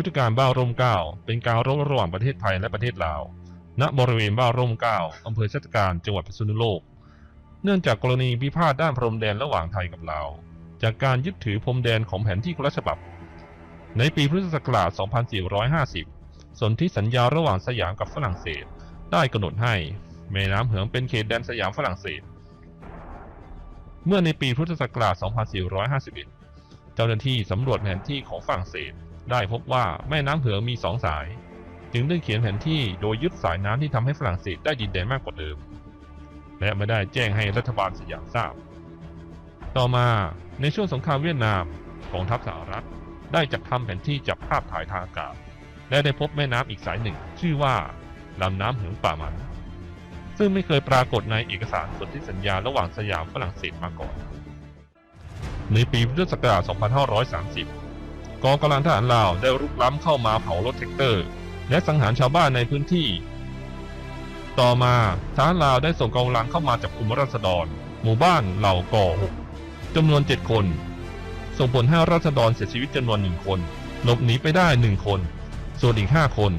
ยุทธการบ้าร่มเก้าเป็นการรบระหว่างประเทศไทยและประเทศลาว ณบริเวณบ้าร่มเก้าอำเภอชัตการจังหวัดพิษณุโลก เนื่องจากกรณีพิพาทด้านพรมแดนระหว่างไทยกับลาว จากการยึดถือพรมแดนของแผนที่คนละฉบับ ในปีพุทธศักราช 2450 สนธิสัญญาระหว่างสยามกับฝรั่งเศส ได้กำหนดให้แม่น้ำเหืองเป็นเขตแดนสยามฝรั่งเศส เมื่อในปีพุทธศักราช 2451 เจ้าหน้าที่สำรวจแผนที่ของฝรั่งเศส ได้พบว่าแม่น้ำเหือมีสองสาย จึงได้เขียนแผนที่โดยยึดสายน้ำที่ทำให้ฝรั่งเศสได้ดินแดนมากกว่าเดิม และไม่ได้แจ้งให้รัฐบาลสยามทราบ ต่อมาในช่วงสงครามเวียดนามกองทัพสหรัฐได้จัดทำแผนที่จับภาพถ่ายทางอากาศ และได้พบแม่น้ำอีกสายหนึ่ง ชื่อว่าลำน้ำเหืองป่ามัน ซึ่งไม่เคยปรากฏในเอกสารสนธิสัญญาระหว่างสยามฝรั่งเศสมาก่อน ในปีพุทธศักราช2530 กองกำลังทหารลาวได้รุกล้ำเข้ามาเผารถแท็กเตอร์ และสังหารชาวบ้านในพื้นที่ ต่อมาทหารลาวได้ส่งกองกำลังเข้ามาจับกลุ่มราษฎร หมู่บ้านเหล่าก่อจำนวน 7 คน ส่งผลให้ราษฎรเสียชีวิตจำนวนหนึ่งคน หลบหนีไปได้หนึ่งคน ส่วนอีก 5 คน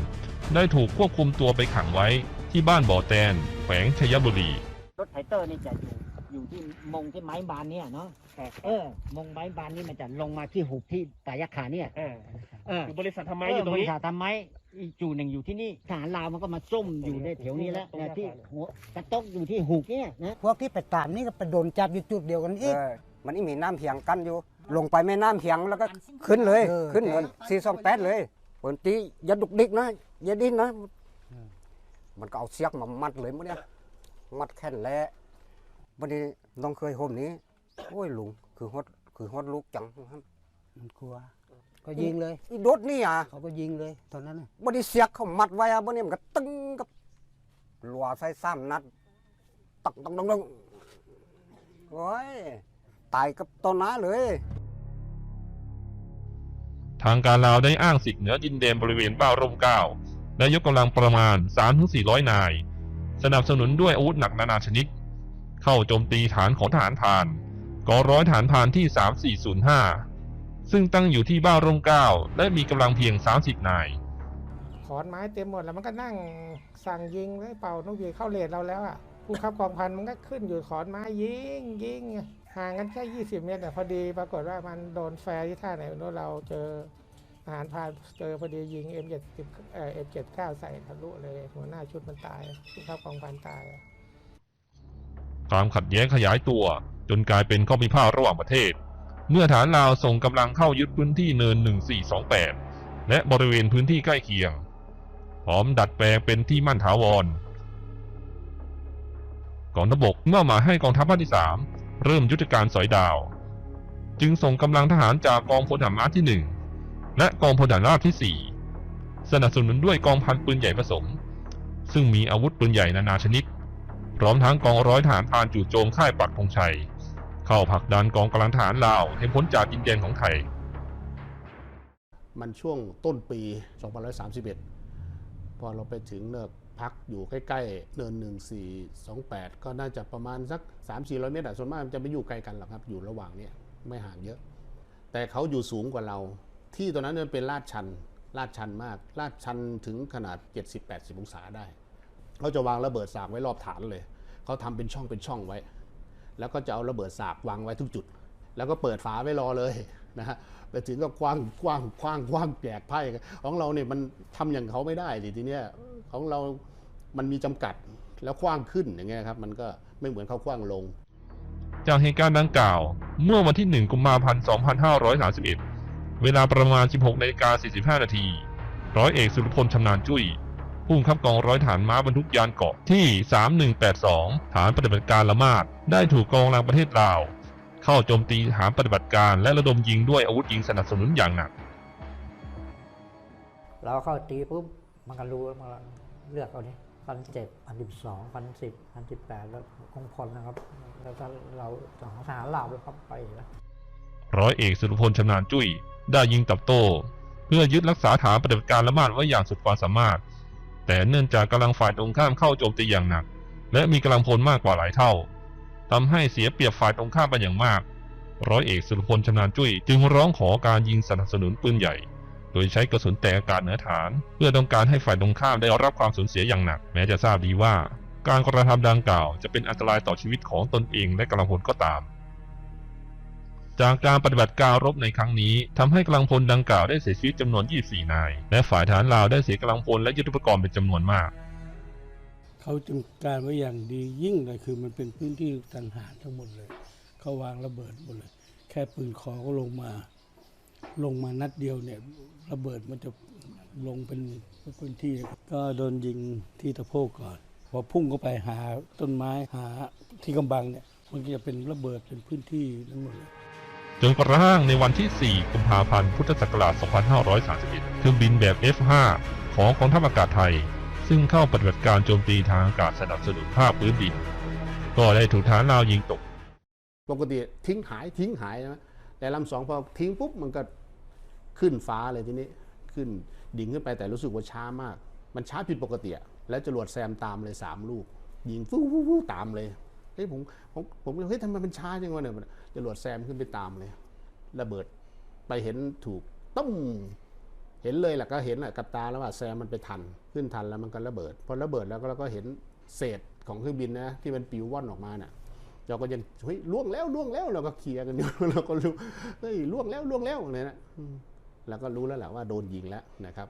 ได้ถูกควบคุมตัวไปขังไว้ที่บ้านบ่อแตนแขวงชัยบุรีรถไถเตอร์นี่จะอยู่ อยู่ที่มงที่ไม้บานเนี่ยเนาะเออ มงไม้บานนี่มันจะลงมาที่หุบที่ปลายขาเนี่ยเออเออคือบริษัททำไมอยู่ตรงนี้บริษัททำไมอีกจู่หนึ่งอยู่ที่นี่ทหารลาวมันก็มาซุ่มอยู่ในแถวนี้แล้วตรงเนี่ยนี้ที่หัวกระตกอยู่ที่หุบเนี่ยนะ พวกที่ไปตามนี่ก็ไปโดนจับอยู่จุดเดียวกันอีก เออมันอีมีน้ำเพียงกันอยู่ ลงไปแม่น้ำเพียงแล้วก็ขึ้นเลย เออ ขึ้นเลยสี่สองแปดเลยปนตีอย่าดุกดิกนะ อย่าดิ้นนะ มันก็เอาเสียกมามัดเลยมั้งเนี่ย มัดแค่นแหละ วันนี้น้องเคยห่มนี้ โอ้ยลุงคือฮอดคือฮอดลูกจังครับมันกลัว ก็ยิงเลยอีโดดนี่อะเขาก็ยิงเลยตอนนั้นน่ะวันนี้เสียกเขามัดไว้อะวันนี้มันก็ตึงกับรัวใส่ซ้ำนัดตักตังตังตังโอ้ยตายกับต้นน้าเลย ทางการลาวได้อ้างสิทธิ์เหนือดินแดนบริเวณบ้าร่มเกล้าและยกกำลังประมาณ 3-400 นาย สนับสนุนด้วยอาวุธหนักนานาชนิด เข้าโจมตีฐานของทหารพรานกองร้อยฐานพรานที่ 3405 ซึ่งตั้งอยู่ที่บ้าร่มเก้าและมีกำลังเพียง 30 นาย ขอนไม้เต็มหมดแล้วมันก็นั่งสั่งยิงเลยเป่านกหวีดเข้าเลทเราแล้วอะผู้ขับกองพันมันก็ขึ้นอยู่ขอนไม้ยิงยิงห่างกันแค่ 20 เมตรแต่พอดีปรากฏว่ามันโดนแฟร์ที่ท่าไหนไม่รู้เราเจอทหารพานเจอพอดียิง M70 เอ่อ M79 ใส่ทะลุเลยหัวหน้าชุดมันตายผู้ขับกองพันตาย ความขัดแย้งขยายตัว จนกลายเป็นข้อพิพาทระหว่างประเทศ เมื่อฐานลาวส่งกำลังเข้ายึดพื้นที่เนิน 1428 และบริเวณพื้นที่ใกล้เคียง พร้อมดัดแปลงเป็นที่มั่นถาวรกองทัพบกเมื่อหมาให้กองทัพภาคที่ 3 เริ่มยุทธการสอยดาว จึงส่งกำลังทหารจากกองพลทหารม้าที่ 1 และกองพลทหารราบที่ 4 สนับสนุนด้วยกองพันปืนใหญ่ผสม ซึ่งมีอาวุธปืนใหญ่นานาชนิด พร้อมทั้งกองร้อยทหารพานจู่โจมค่ายปักธงชัย เข้าผลักดันกองกำลังทหารลาวให้พ้นจากดินแดนของไทย มันช่วงต้นปี 2531 พอเราไปถึงเนิกพักอยู่ใกล้ๆเนิน 1428 ก็น่าจะประมาณสัก 3-400 เมตรส่วนมากจะไม่อยู่ไกลกันหรอกครับ อยู่ระหว่างเนี้ยไม่ห่างเยอะ แต่เขาอยู่สูงกว่าเรา ที่ตรงนั้นมันเป็นลาดชันลาดชันมาก ลาดชันถึงขนาด 70-80 องศาได้ เขาจะวางระเบิดสากไว้รอบฐานเลยเขาทำเป็นช่องเป็นช่องไว้ แล้วก็จะเอาระเบิดสากวางไว้ทุกจุด แล้วก็เปิดฝาไว้รอเลยนะฮะไปถึงก็คว้างคว้างคว้างคว้างแจกไพ่กันของเราเนี่ยมันทำอย่างเขาไม่ได้ดิทีเนี้ยของเรา มันมีจำกัดแล้วคว้างขึ้นอย่างเงี้ยครับ มันก็ไม่เหมือนเขาคว้างลง จากเหตุการณ์ดังกล่าว เมื่อวันที่ 1 กุมภาพันธ์ 2531 เวลาประมาณ 16นาฬิกา45 นาที ร้อยเอกสุรพลชำนาญจุ้ย ผู้บังคับกองร้อยฐานม้าบรรทุกยานเกาะที่ 3182 ฐานปฏิบัติการละมาดได้ถูกกองกำลังประเทศลาว เข้าโจมตีฐานปฏิบัติการและระดมยิงด้วยอาวุธยิงสนับสนุนอย่างหนัก เราเข้าตีปุ๊บมันก็รู้มันก็เลือกเอานี้พันเจ็ดพันสิบสองพันสิบพันสิบแปดแล้วคงพลนะครับ แล้วถ้าเราสองทหารลาวไปเข้าไปแล้วร้อยเอกสุรพลชำนาญจุ้ยได้ยิงตอบโต้ เพื่อยึดรักษาฐานปฏิบัติการละมาดไว้อย่างสุดความสามารถ แต่เนื่องจากกำลังฝ่ายตรงข้ามเข้าโจมตีอย่างหนัก และมีกำลังพลมากกว่าหลายเท่าทำให้เสียเปรียบฝ่ายตรงข้ามไปอย่างมาก ร้อยเอกสุรพลชำนาญจุ้ยจึงร้องขอการยิงสนับสนุนปืนใหญ่ โดยใช้กระสุนแต่อากาศเหนือฐาน เพื่อต้องการให้ฝ่ายตรงข้ามได้รับความสูญเสียอย่างหนัก แม้จะทราบดีว่า การกระทำดังกล่าวจะเป็นอันตรายต่อชีวิตของตนเองและกำลังพลก็ตาม จากการปฏิบัติการรบในครั้งนี้ทำให้กำลังพลดังกล่าวได้เสียชีวิตจำนวน 24 นาย และฝ่ายฐานลาวได้เสียกำลังพลและยุทธุปกรณ์เป็นจำนวนมาก เขาจัดการไว้อย่างดียิ่งเลยคือมันเป็นพื้นที่สังหารทั้งหมดเลย เขาวางระเบิดหมดเลย แค่ปืนคอก็ลงมา ลงมานัดเดียวเนี่ยระเบิดมันจะลงเป็นพื้นที่ ก็โดนยิงที่ตะโพกก่อนพอพุ่งเข้าไปหาต้นไม้หาที่กำบังเนี่ยมันก็จะเป็นระเบิดเป็นพื้นที่ทั้งหมดเลย จนกระทั่งในวันที่ 4 กุมภาพันธ์ พุทธศักราช 2531 เครื่องบินแบบ F5 ของกองทัพอากาศไทย ซึ่งเข้าปฏิบัติการโจมตีทางอากาศสนับสนุนภาคพื้นดิน ก็ได้ถูกฐานลาวยิงตก ปกติทิ้งหายทิ้งหายนะแต่ลำสองพอทิ้งปุ๊บมันก็ขึ้นฟ้าเลยทีนี้ขึ้นดิ่งขึ้นไปแต่รู้สึกว่าช้ามาก มันช้าผิดปกติแล้วจรวดแซมตามเลยสามลูกยิงฟู้ฟู้ฟู้ตามเลย ฮ้ยผมผมผมเฮ้ยทำไมมันช้าจังวะเนี่ยจรวดแซมขึ้นไปตามเลย ระเบิดไปเห็นถูกต้มเห็นเลยแหละก็เห็นแหละกับตาแล้วว่าแซมมันไปทันขึ้นทันแล้วมันก็ระเบิด พอระเบิดแล้วก็เราก็เห็นเศษของเครื่องบินนะที่มันปิวว่อนออกมาน่ะเราก็ยังเฮ้ยล่วงแล้วล่วงแล้วเราก็เคลียร์กันอยู่เราก็รู้เฮ้ยล่วงแล้วล่วงแล้วเนี่ยนะแล้วก็รู้แล้วแหละว่าโดนยิงแล้วนะครับ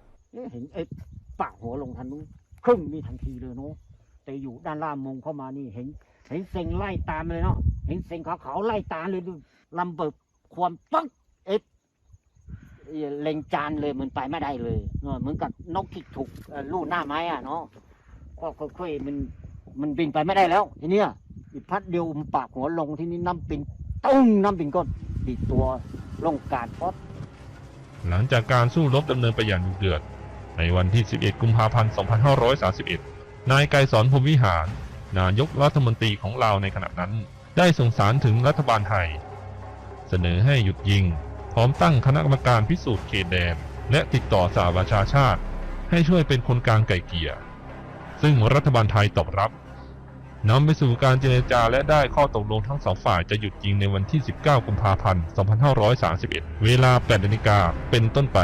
เห็นไอ้ปากหัวลงทันนู้นครึ่งนี่ทันทีเลยเนาะแต่อยู่ด้านล่างมงเข้ามานี่เห็น เห็นเซ็งไล่ตามเลยเนาะเห็นเซ็งขาวๆไล่ตามเลยดูลำเบิบความปักเอ๊ะเอ่อเล็งจานเลยมันไปไม่ได้เลยเนอะเหมือนกับนกที่ถูกลู่หน้าไม้อะเนาะก็ค่อยๆมันมันบินไปไม่ได้แล้ว ทีเนี้ยอีกพัดเดียวมันปากหัวลงที่นี่น้ำปิงตุ้งน้ำปิงก็ดีดตัวลงกาดเพราะหลังจากการสู้รบดำเนินไปอย่างดุเดือด ในวันที่ 11 กุมภาพันธ์ 2531 นายไกรสอนพรมวิหาร นายกรัฐมนตรีของลาในขณะนั้น ได้ส่งสารถึงรัฐบาลไทย เสนอให้หยุดยิง พร้อมตั้งคณะกรรมการพิสูจน์เขตแดน และติดต่อสหประชาชาติ ให้ช่วยเป็นคนกลางไก่เกลี่ยซึ่งรัฐบาลไทยตอบรับนำไปสู่การเจรจาและได้ข้อตกลงทั้งสองฝ่ายจะหยุดยิงในวันที่ 19 กุมภาพันธ์ 2531 เวลา 8นาฬิกาเป็นต้นไป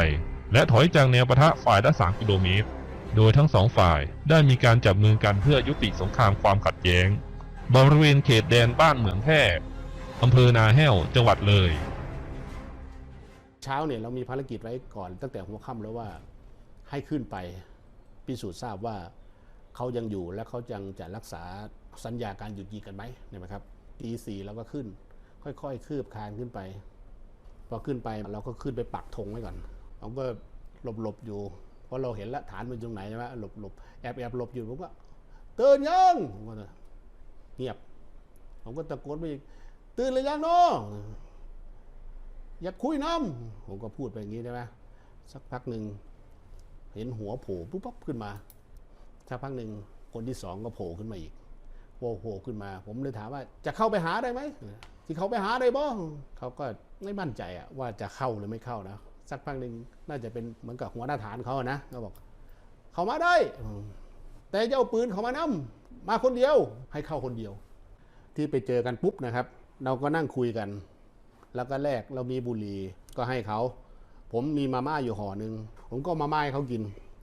และถอยจากแนวปะทะฝ่ายละ 3 กิโลเมตร โดยทั้งสองฝ่ายได้มีการจับมือกันเพื่อยุติสงครามความขัดแย้ง บริเวณเขตแดนบ้านเหมืองแพร่อำเภอนาแห้วจังหวัดเลย เช้าเนี่ยเรามีภารกิจไว้ก่อนตั้งแต่หัวค่ำแล้วว่าให้ขึ้นไปพิสูจน์ทราบว่าเขายังอยู่และเขายังจะรักษาสัญญาการหยุดยิงกันไหมเนี่ยนะครับตีสี่เราก็ขึ้น ค่อยๆ คืบคลานขึ้นไป พอขึ้นไปเราก็ขึ้นไปปักธงไว้ก่อนเราก็หลบๆอยู่ เพราะเราเห็นแล้วฐานมันตรงไหนใช่ไหมหลบๆแอบแอบหลบอยู่ผมก็ตื่นยังผมก็เงียบ ผมก็ตะโกนไปอีกตื่นเลยยังเนาะอยากคุยน้ำผมก็พูดไปอย่างนี้ใช่ไหมสักพักหนึ่งเห็นหัวโผล่ปุ๊บปั๊บขึ้นมาสักพักหนึ่งคนที่สองก็โผล่ขึ้นมาอีกโผล่โผล่ขึ้นมา ผมเลยถามว่าจะเข้าไปหาได้ไหมที่เขาไปหาได้บ่เขาก็ไม่มั่นใจอะว่าจะเข้าหรือไม่เข้านะ สักพักหนึ่งน่าจะเป็นเหมือนกับหัวหน้าฐานเขานะเขาบอก เขามาได้ แต่จะเอาปืนเขามานำมาคนเดียวให้เข้าคนเดียว ที่ไปเจอกันปุ๊บนะครับ เราก็นั่งคุยกัน แล้วก็แลกเรามีบุหรี่ก็ให้เขา ผมมีมาม่าอยู่ห่อหนึ่งผมก็มาม่าให้เขากิน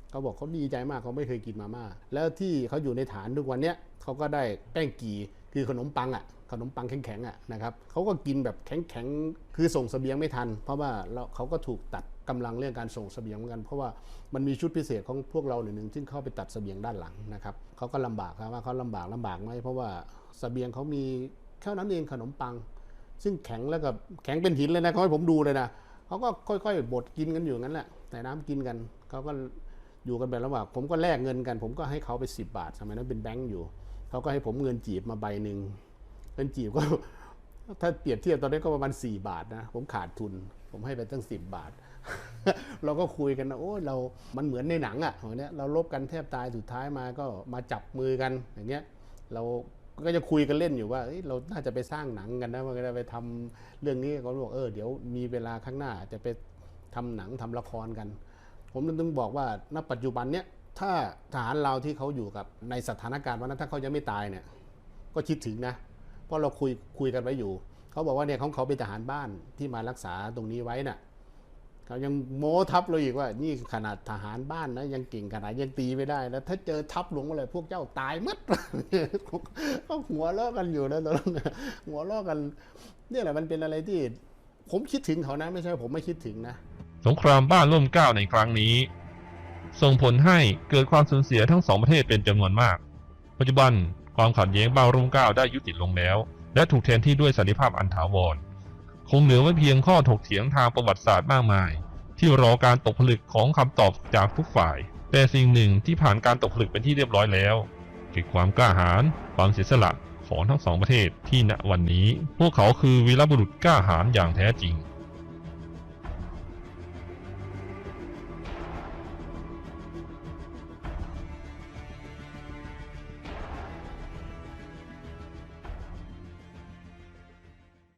เขาบอกเขาดีใจมากเขาไม่เคยกินมาม่าแล้วที่เขาอยู่ในฐานทุกวันเนี้ยเขาก็ได้แป้งกี คือขนมปังอะขนมปังแข็งๆอะนะครับเขาก็กินแบบแข็งๆคือส่งเสบียงไม่ทัน เพราะว่าเราเขาก็ถูกตัดกำลังเรื่องการส่งเสบียงเหมือนกัน เพราะว่ามันมีชุดพิเศษของพวกเราหนึ่งซึ่งเข้าไปตัดเสบียงด้านหลังนะครับเขาก็ลำบากครับว่าเขาลำบากลำบากไหมเพราะว่าเสบียงเขามีแค่นั้นเองขนมปัง ซึ่งแข็งแล้วก็แข็งเป็นหินเลยนะเขาให้ผมดูเลยนะเขาก็ค่อยๆบดกินกันอยู่งั้นแหละแต่น้ำกินกันเขาก็อยู่กันแบบระหว่างผมก็แลกเงินกัน ผมก็ให้เขาไป 10 บาทสมัยนั้นเป็นแบงก์อยู่ เขาก็ให้ผมเงินจีบมาใบหนึ่งเป็นจีบก็ถ้าเปรียบเทียบตอนนี้ก็ประมาณ 4 บาทนะ ผมขาดทุน ผมให้ไปตั้ง 10 บาท เราก็คุยกันนะโอ้ยเรามันเหมือนในหนังอะ่ะเนี้ยเราลบกันแทบตายสุดท้ายมาก็มาจับมือกันอย่างเงี้ยเราก็จะคุยกันเล่นอยู่ว่าเเราน่าจะไปสร้างหนังกันนะมันก็จะไปทำเรื่องนี้เขาบอกเออเดี๋ยวมีเวลาข้างหน้าจะไปทำหนังทำละครกัน ผมถึงบอกว่าณปัจจุบันเนี้ย ถ้าทหารเราที่เขาอยู่กับในสถานการณ์วันนั้นถ้าเขายังไม่ตายเนี่ยก็คิดถึงนะ เพราะเราคุยคุยกันไว้อยู่ เขาบอกว่าเนี่ยของเขาเป็นทหารบ้านที่มารักษาตรงนี้ไว้น่ะเขายังโม้ทับเราอีกว่า นี่ขนาดทหารบ้านนะยังเก่งขนาดยังตีไม่ได้ แล้วถ้าเจอทับหลวงอะไรพวกเจ้าตายมัดก็หัวล้อกันอยู่นะตอนนั้นหัวล้อกันเนี่ยแหละมันเป็นอะไรที่ ผมคิดถึงเขานะไม่ใช่ผมไม่คิดถึงนะสงครามบ้านร่มเก้าในครั้งนี้ ส่งผลให้เกิดความสูญเสียทั้งสองประเทศเป็นจำนวนมาก ปัจจุบันความขัดแย้งบ้านร่มเก้าได้ยุติลงแล้ว และถูกแทนที่ด้วยสันติภาพอันถาวร คงเหลือไว้เพียงข้อถกเถียงทางประวัติศาสตร์มากมาย ที่รอการตกผลึกของคำตอบจากทุกฝ่าย แต่สิ่งหนึ่งที่ผ่านการตกผลึกเป็นที่เรียบร้อยแล้วคือความกล้าหาญความเสียสละของทั้งสองประเทศที่ณวันนี้ พวกเขาคือวีรบุรุษกล้าหาญอย่างแท้จริง